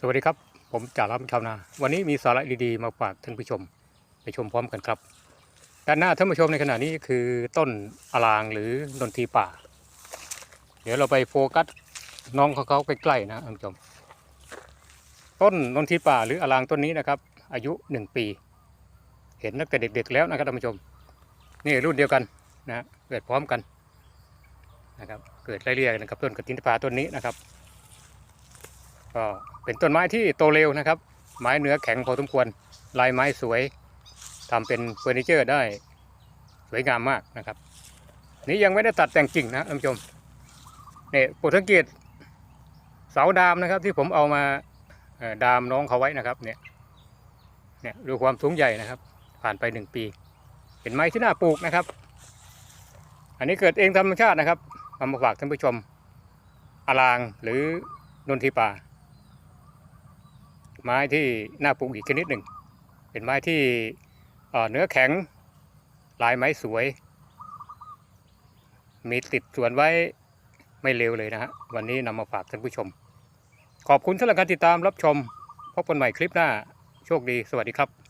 สวัสดีครับ ผมจ่ารับชาวนา วันนี้มีสาระดีๆ มาฝากท่านผู้ชม ไปชมพร้อมกันครับด้านหน้าท่านผู้ชมในขณะนี้คือต้นอลางหรือนนทีป่า เดี๋ยวเราไปโฟกัสน้องของเขาใกล้ๆนะท่านผู้ชม ต้นนนทีป่าหรืออลางต้นนี้นะครับ อายุหนึ่งปี เห็นตั้งแต่เด็กๆแล้วนะครับท่านผู้ชม นี่รุ่นเดียวกันนะเกิดพร้อมกันนะครับ เกิดไล่เรียกกันกับต้นกระถินป่าต้นนี้นะครับ ก็เป็นต้นไม้ที่โตเร็วนะครับ ไม้เนื้อแข็งพอสมควร ลายไม้สวยทำเป็นเฟอร์นิเจอร์ได้สวยงามมากนะครับ นี่ยังไม่ได้ตัดแต่งกิ่งนะท่านผู้ชมเนี่ยโปรดสังเกตเสาดามนะครับ ที่ผมเอามาดามน้องเขาไว้นะครับเนี่ยเนี่ยดูความสูงใหญ่นะครับ ผ่านไปหนึ่งปี เป็นไม้ที่น่าปลูกนะครับ อันนี้เกิดเองธรรมชาตินะครับเอามาฝากท่านผู้ชมอลางหรือนนทิป่า ไม้ที่น่าปลูกอีกชนิดหนึ่ง เป็นไม้ที่เนื้อแข็งลายไม้สวย มีติดสวนไว้ไม่เร็วเลยนะฮะ วันนี้นำมาฝากท่านผู้ชม ขอบคุณสำหรับการติดตามรับชม พบกันใหม่คลิปหน้า โชคดี สวัสดีครับ